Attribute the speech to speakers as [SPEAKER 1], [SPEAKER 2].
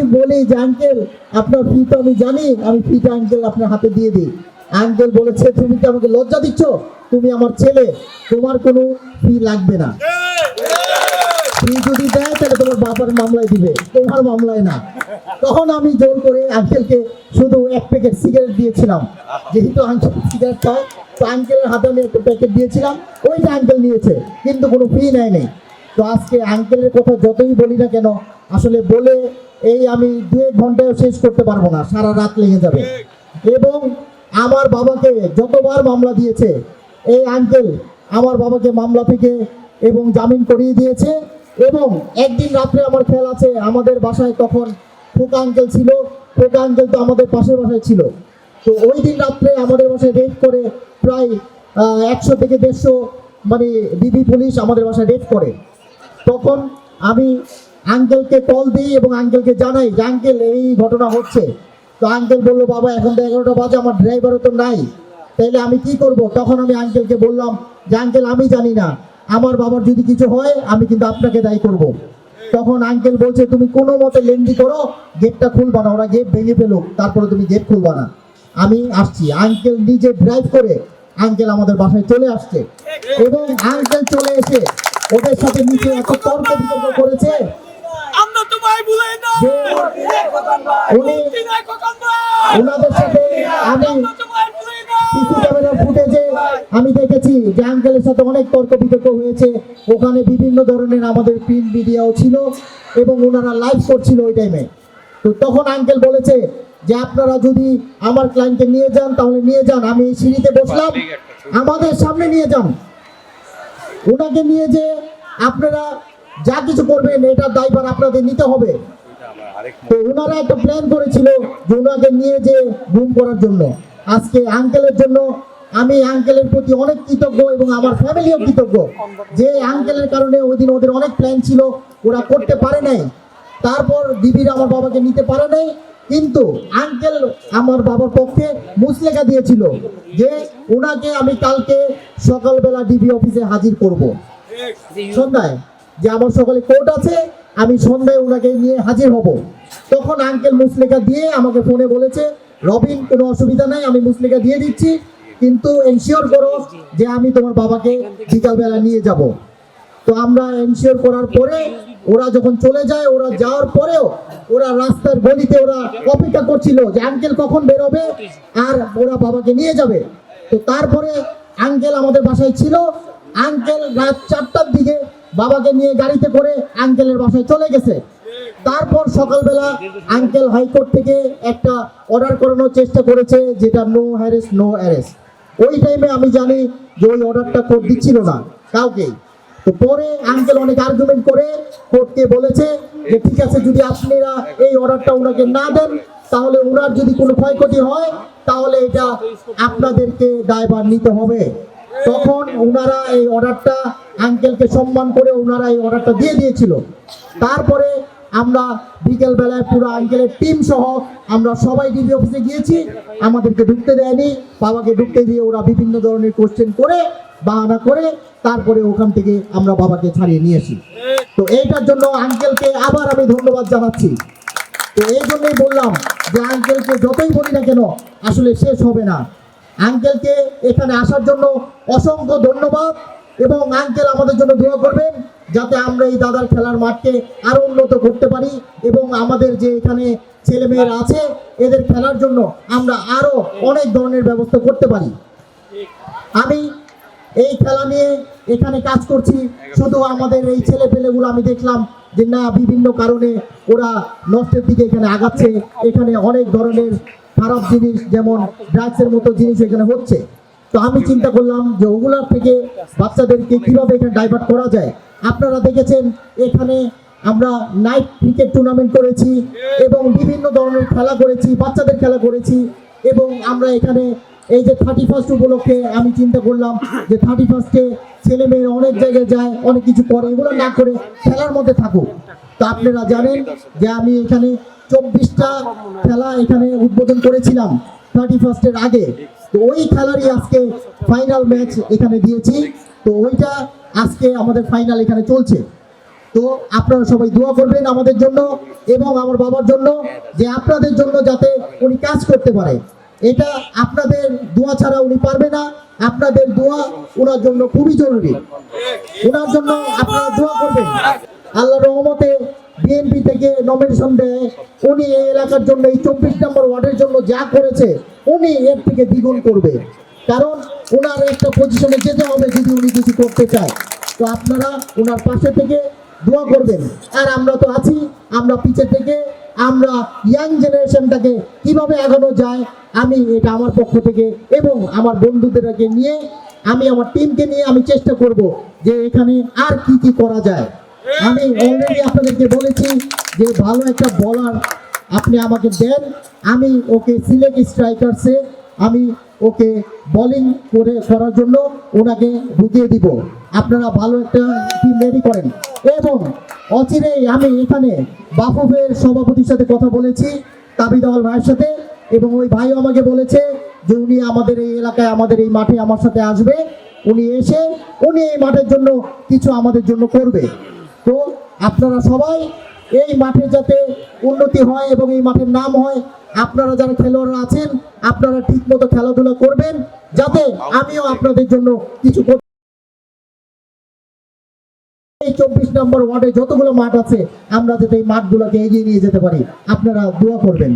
[SPEAKER 1] আমি বলি যে আঙ্কেল আপনার ফি তো আমি জানি, আমি ফিটা আঙ্কেল আপনার হাতে দিয়ে দিই। আঙ্কেল বলেছে, তুমি কি আমাকে লজ্জা দিচ্ছ? তুমি আমার ছেলে। তোমার কোনো ফি লাগবে না। ফি যদি দেয়, তাহলে তোমার বাবার মামলায় দিবে। তোমার মামলায় না। তখন আমি জোর করে আঙ্কেলকে শুধু এক প্যাকেট সিগারেট দিয়েছিলাম। যেহেতু আঙ্কেল সিগারেট খায় তো আঙ্কেলের হাতে আমি একটা প্যাকেট দিয়েছিলাম। ওইটা আঙ্কেল নিয়েছে, কিন্তু কোনো ফি নেয় নেই তো আজকে আঙ্কেলের কথা যতই বলি না কেন, আসলে বলে এই আমি দু এক ঘন্টায় শেষ করতে পারব না, সারা রাত লেগে যাবে। এবং আমার বাবাকে যতবার মামলা দিয়েছে, এই আঙ্কেল আমার বাবাকে মামলা থেকে এবং জামিন করিয়ে দিয়েছে। এবং একদিন রাত্রে আমার খেয়াল আছে, আমাদের বাসায় তখন ফোকা আঙ্কেল ছিল ফোকা আঙ্কেল তো আমাদের পাশের বাসায় ছিল। তো ওই দিন রাত্রে আমাদের বাসায় রেড করে প্রায় একশো থেকে দেড়শো মানে ডিবি পুলিশ আমাদের বাসায় রেড করে। তখন আমি আঙ্কেলকে কল দিই এবং আঙ্কেলকে জানাই যে আঙ্কেল এই ঘটনা হচ্ছে। তো আঙ্কেল বলল, বাবা, এখন তো এগারোটা বাজে, আমার ড্রাইভারও তো নাই। তাইলে আমি কি করব? তখন আমি আঙ্কেলকে বললাম যে আঙ্কেল আমি জানি না। আমার বাবার যদি কিছু হয়, আমি কিন্তু আপনাকে দায়ী করব। তখন আঙ্কেল বলছে, তুমি কোনো মতে লেন্দি করো গেটটা খুলবা না। ওরা গেট ভেঙে ফেলুক, তারপরে তুমি গেট খুলবা না। আমি আসছি। আঙ্কেল নিজে ড্রাইভ করে আঙ্কেল আমাদের বাসায় চলে আসছে। এবং আঙ্কেল চলে এসে ওদের সাথে নিচে এত তর্ক বিতর্ক করেছে।
[SPEAKER 2] আমরা তোমায় ভুলাই না।
[SPEAKER 1] উনি ওনাদের সাথে আমি
[SPEAKER 2] আমরা তোমায় ভুলাই না।
[SPEAKER 1] সিসি ক্যামেরার ফুটেজে আমি দেখেছি যে আঙ্কেলের সাথে অনেক তর্ক বিতর্ক হয়েছে। ওখানে বিভিন্ন ধরনের আমাদের প্রিন্ট মিডিয়াও ছিল এবং ওনারা লাইভ করছিল ওই টাইমে তো তখন আঙ্কেল বলেছে যে আপনারা যদি আমার ক্লায়েন্টকে নিয়ে যান তাহলে নিয়ে যান। আমি এই সিঁড়িতে বসলাম। আমাদের সামনে নিয়ে যান। ওনাকে নিয়ে যে আপনারা যা কিছু করবেন এটার দায়ভার আপনাদের নিতে হবে। তো ওনারা একটা প্ল্যান করেছিল যে ওনাকে নিয়ে যে ঘুম করার জন্য। আজকে আঙ্কেলের জন্য আমি আঙ্কেলের প্রতি অনেক কৃতজ্ঞ এবং আমার ফ্যামিলিও কৃতজ্ঞ। যে আঙ্কেলের কারণে ওই দিন ওদের অনেক প্ল্যান ছিল। ওরা করতে পারে নাই। তারপর দিদির আমার বাবাকে নিতে পারে নাই। কিন্তু আঙ্কেল আমার বাবার পক্ষে মুসলেখা দিয়েছিল যে ওনাকে আমি কালকে সকালবেলা ডিবি অফিসে হাজির করব। সন্ধ্যায়। যে আমার সকালে কোর্ট আছে, আমি সন্ধ্যায় ওনাকে নিয়ে হাজির হব। তখন আঙ্কেল মুসলেখা দিয়ে আমাকে ফোনে বলেছে, রবিন, কোনো অসুবিধা নাই, আমি মুসলেখা দিয়ে দিচ্ছি, কিন্তু এনশিওর করো যে আমি তোমার বাবাকে বিকালবেলা নিয়ে যাব। তো আমরা এনশিওর করার পরে ওরা যখন চলে যায়, ওরা যাওয়ার পরেও ওরা রাস্তার গলিতে ওরা অপেক্ষা করছিল যে আঙ্কেল কখন বেরোবে আর ওরা বাবাকে নিয়ে যাবে। তো তারপরে আঙ্কেল আমাদের বাসায় ছিল। আঙ্কেল রাত চারটার দিকে বাবাকে নিয়ে গাড়িতে করে আঙ্কেলের বাসায় চলে গেছে। তারপর সকালবেলা আঙ্কেল হাইকোর্ট থেকে একটা অর্ডার করানোর চেষ্টা করেছে, যেটা নো হ্যারেস নো অ্যারেস্ট ওই টাইমে আমি জানি যে ওই অর্ডারটা কোর্ট দিচ্ছিল না কাউকে তো পরে আঙ্কেল অনেক আর্গুমেন্ট করে কোর্টকে বলেছে যে ঠিক আছে, যদি আপনারা এই অর্ডারটা ওনাকে না দেন, তাহলে ওনার যদি কোনো ক্ষয়ক্ষতি হয়, তাহলে এটা আপনাদেরকে দায়ভার নিতে হবে। তখন ওনারা এই অর্ডারটা আঙ্কেলকে সম্মান করে ওনারা এই অর্ডারটা দিয়ে দিয়েছিল। তারপরে আমরা বিকেল বেলায় পুরো আঙ্কেলের টিম সহ আমরা সবাই ডিবি অফিসে গিয়েছি, আমাদেরকে ঢুকতে দেয়নি, বাবাকে ঢুকতে দিয়ে ওরা বিভিন্ন ধরনের কোশ্চেন করে বাহানা করে তারপরে ওখান থেকে আমরা বাবাকে ছাড়িয়ে নিয়ে আসি। তো এইটার জন্য আঙ্কেলকে আবার আমি ধন্যবাদ জানাচ্ছি। তো এই জন্যই বললাম যে আঙ্কেলকে যতই বলি না কেন, আসলে শেষ হবে না। আঙ্কেলকে এখানে আসার জন্য অসংখ্য ধন্যবাদ এবং আঙ্কেল আমাদের জন্য দোয়া করবেন যাতে আমরা এই দাদার খেলার মাঠকে আরও উন্নত করতে পারি এবং আমাদের যে এখানে ছেলেমেয়েরা আছে, এদের খেলার জন্য আমরা আরও অনেক ধরনের ব্যবস্থা করতে পারি। আমি এই খেলা নিয়ে এখানে কাজ করছি। শুধু আমাদের এই ছেলে পেলেগুলো আমি দেখলাম যে না, বিভিন্ন কারণে ওরা নষ্টের দিকে এখানে আগাচ্ছে। এখানে অনেক ধরনের খারাপ জিনিস, যেমন ড্রাগসের মতো জিনিস এখানে হচ্ছে। তো আমি চিন্তা করলাম যে ওগুলার থেকে বাচ্চাদেরকে কীভাবে এখানে ডাইভার্ট করা যায়? আপনারা দেখেছেন, এখানে আমরা নাইট ক্রিকেট টুর্নামেন্ট করেছি এবং বিভিন্ন ধরনের খেলা করেছি, বাচ্চাদের খেলা করেছি এবং আমরা এখানে এই যে থার্টি ফার্স্ট উপলক্ষে আমি চিন্তা করলাম যে থার্টি ফার্স্টে ছেলে মেয়েরা অনেক জায়গায় যায়, অনেক কিছু করে, এগুলো না করে খেলার মধ্যে থাকুক। তো আপনারা জানেন যে আমি এখানে চব্বিশটা খেলা এখানে উদ্বোধন করেছিলাম থার্টি ফার্স্টের আগে। তো ওই খেলারই আজকে ফাইনাল ম্যাচ এখানে দিয়েছি। তো ওইটা আজকে আমাদের ফাইনাল এখানে চলছে। তো আপনারা সবাই দোয়া করবেন আমাদের জন্য এবং আমার বাবার জন্য যে আপনাদের জন্য যাতে উনি কাজ করতে পারে। এটা আপনাদের দোয়া ছাড়া উনি পারবে না। আপনাদের দোয়া ওনার জন্য খুবই জরুরি। ওনার জন্য আপনারা দোয়া করবেন। আল্লাহ রহমতে বিএনপি থেকে নমিনেশন দেয়। উনি এই এলাকার জন্য, এই চব্বিশ নম্বর ওয়ার্ডের জন্য যা করেছে, উনি এর থেকে দ্বিগুণ করবে। কারণ ওনার একটা পজিশনে যেতে হবে যদি উনি কিছু করতে চায়। তো আপনারা ওনার পাশে থেকে দোয়া করবেন। আর আমরা তো আছি, আমরা পিছে থেকে আমরা ইয়াং জেনারেশনটাকে কীভাবে এগোনো যায়, আমি এটা আমার পক্ষ থেকে এবং আমার বন্ধুদেরকে নিয়ে, আমি আমার টিমকে নিয়ে আমি চেষ্টা করব যে এখানে আর কি কি করা যায়। আমি অলরেডি আপনাদেরকে বলেছি যে ভালো একটা বলার আপনি আমাকে দেন। আমি ওকে সিলেক্ট স্ট্রাইকার্সে আমি ওকে বোলিং করে, করার জন্য ওনাকে ঢুকিয়ে দিব। আপনারা ভালো একটা টিম রেডি করেন। এবং অচিরেই আমি এখানে বাফুফের সভাপতির সাথে কথা বলেছি তাবিদাওয়াল ভাইয়ের সাথে, এবং ওই ভাইও আমাকে বলেছে যে উনি আমাদের এই এলাকায়, আমাদের এই মাঠে আমার সাথে আসবে। উনি এসে, উনি এই মাঠের জন্য কিছু আমাদের জন্য করবে। তো আপনারা সবাই এই মাঠে যাতে উন্নতি হয় এবং এই মাঠের নাম হয়, আপনারা যারা খেলোয়াড়রা আছেন, আপনারা ঠিক মতো খেলাধুলা করবেন, যাতে আমিও আপনাদের জন্য কিছু করতে চব্বিশ নম্বর ওয়ার্ডে যতগুলো মাঠ আছে, আমরা যাতে এই মাঠগুলোকে এগিয়ে নিয়ে যেতে পারি। আপনারা দোয়া করবেন।